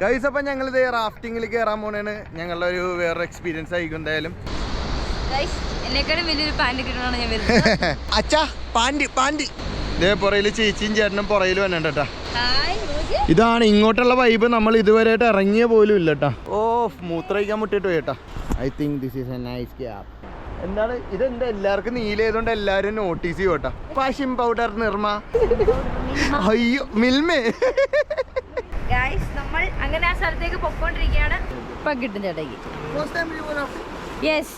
Guys അപ്പം ഞങ്ങൾ ഇത് റാഫ്റ്റിങ്ങിൽ കയറാൻ പോണേണ്. ഞങ്ങളുടെ ഒരു വേറെ എക്സ്പീരിയൻസ് ആയിരിക്കും എന്തായാലും. അച്ഛാ പാന്റ് പാണ്ടി ഇതേ പുറയിൽ ചേച്ചിയും ചേട്ടനും പുറയിൽ വന്നിട്ടാ. ഇതാണ് ഇങ്ങോട്ടുള്ള വൈബ് നമ്മൾ ഇതുവരെ ഇറങ്ങിയ പോലും ഇല്ല കേട്ടാ ഓ മൂത്രയിക്കാൻ മുട്ടിട്ട് പോയിട്ടാ. I think this is a nice cab എന്താണ്? ഇതെന്താ? എല്ലാവർക്കും നീലയതുകൊണ്ട് എല്ലാവരും നോട്ടീസ് ചെയ്യും കേട്ടാ. പാഷിം പൗഡർ നിർമ്മ അയ്യോ മിൽമേ. ഗായ്സ് നമ്മൾ അങ്ങനെ ആ സ്ഥലത്തേക്ക് പൊക്കോണ്ടിരിക്കുകയാണ് ഇപ്പൊ കിട്ടും ചേട്ടേക്ക് യെസ്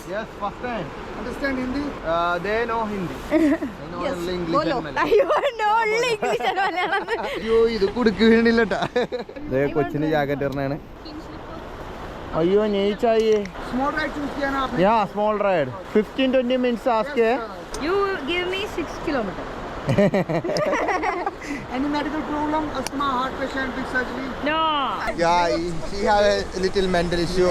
കൊച്ചിന് ജാക്കറ്റ് ഇറങ്ങാണ് അയ്യോ നെയ്ച്ചായി small ride fifteen twenty minutes ask you give me six kilometre Any medical problem? Asthma, heart patient, big surgery? No Yeah, she have a little mental issue.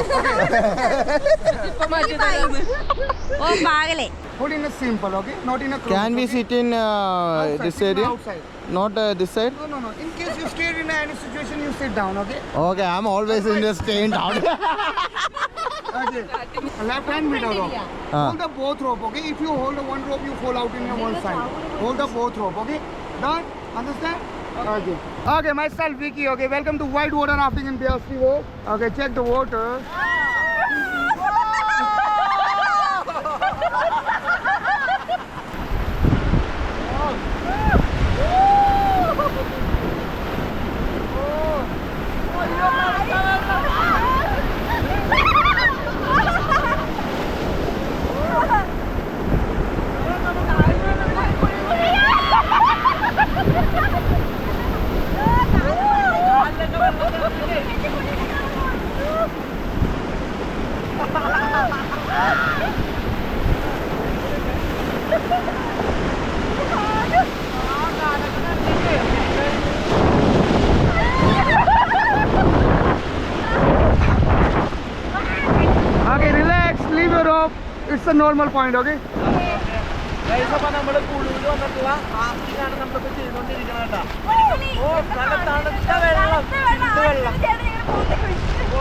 ഓ പാകലേ Put in a simple, okay? Not in a close. Can we okay? sit in uh, Outside, this sit area? Outside. Not uh, this side? No, no, no. In case you stayed in any situation, you sit down, okay? Okay, I'm always in the staying down. Left hand middle rope. Hold the both rope, okay? If you hold the one rope, you fall out in your one side. Hold the both rope, okay? Done? Understand? Okay. Okay, myself Vicky. Okay, welcome to white water rafting in Biaskivo. Okay, check the water. A normal point, okay? നമ്മൾ കുളുവിൽ വന്നിട്ടുള്ള ഹാഫിലാണ് നമ്മളിപ്പോ ചെയ്തോണ്ടിരിക്കുന്നത് കേട്ടോ.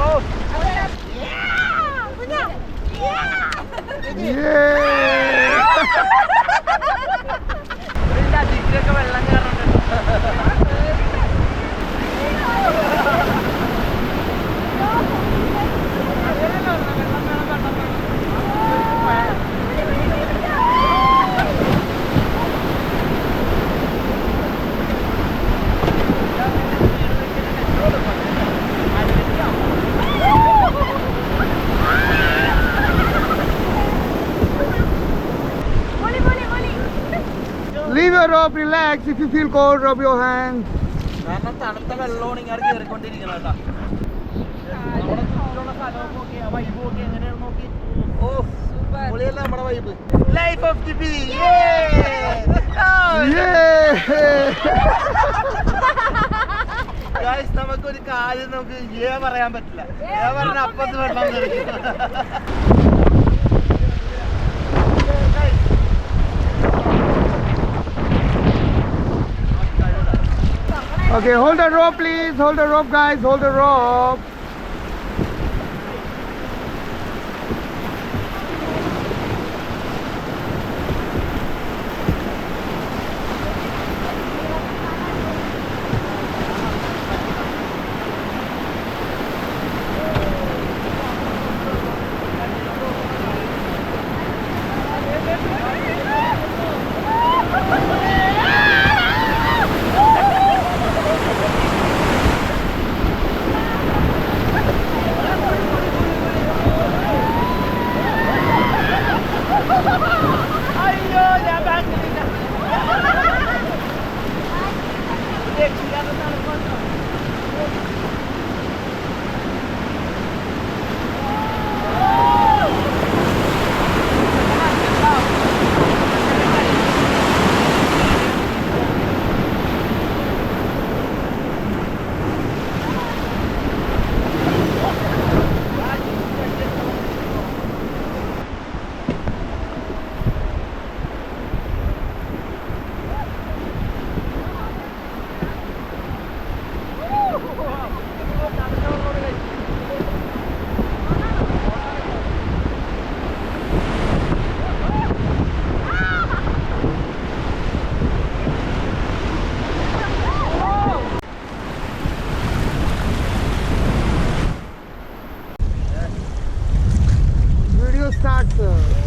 ഓ. ഇങ്ങനെ your rope relax if you feel cold vibe your hand നോക്കി ഓ പൊളിയല്ല നമ്മുടെ vibe life of the be guys നമുക്കൊരു കാര്യം നമുക്ക് ഏ പറയാൻ പറ്റില്ല. ഏ പറഞ്ഞ അപ്പത്ത് വെള്ളം Okay, hold the rope, please. Hold the rope, guys. Hold the rope. das taxas.